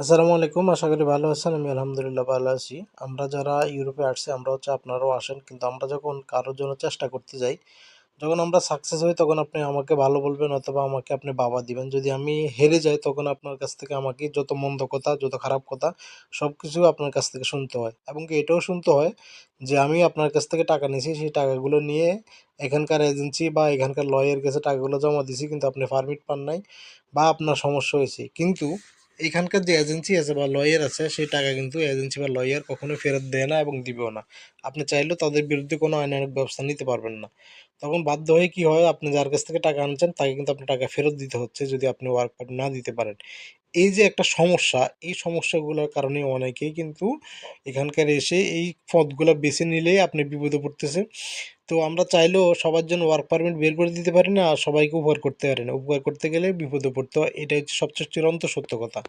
আসসালামু আলাইকুম, আশা করি ভালো আছেন, আমি আলহামদুলিল্লাহ ভালো আছি। আমরা যারা ইউরোপে আসছি আমরা হচ্ছে আপনারাও আসেন, কিন্তু আমরা যখন কারোর জন্য চেষ্টা করতে যাই, যখন আমরা সাকসেস হই, তখন আপনি আমাকে ভালো বলবেন অথবা আমাকে আপনি বাবা দিবেন। যদি আমি হেরে যাই, তখন আপনার কাছ থেকে আমাকে যত মন্দ কথা, যত খারাপ কথা সব কিছু আপনার কাছ থেকে শুনতে হয়। এবং কি এটাও শুনতে হয় যে আমি আপনার কাছ থেকে টাকা নিয়েছি, সেই টাকাগুলো নিয়ে এখানকার এজেন্সি বা এখানকার লয়ের কাছে টাকাগুলো জমা দিয়েছি, কিন্তু আপনি পারমিট পান নাই বা আপনার সমস্যা হয়েছে। কিন্তু এখানকার যে এজেন্সি আছে বা লয়ার আছে, সেই টাকা কিন্তু এজেন্সি বা লয়ার কখনোই ফেরত দেয় না এবং দিবেও না। আপনি চাইলেও তাদের বিরুদ্ধে কোনো আইনানুক ব্যবস্থা নিতে পারবেন না। তখন বাধ্য হয়ে কি হয়, আপনি যার কাছ থেকে টাকা আনছেন, তাকে কিন্তু আপনি টাকা ফেরত দিতে হচ্ছে যদি আপনি ওয়ার্ক পারমিট না দিতে পারেন। এই যে একটা সমস্যা, এই সমস্যাগুলোর কারণে অনেকেই কিন্তু এখানকার এসে এই পথগুলো বেছে নিলেই আপনি বিপদে পড়তেছে। তো আমরা চাইলেও সবার জন্য ওয়ার্ক পারমিট বের করে দিতে পারি না, আর সবাইকে উপকার করতে পারি না। উপকার করতে গেলে বিপদে পড়তে হয়। এটাই হচ্ছে সবচেয়ে চূড়ান্ত সত্য কথা।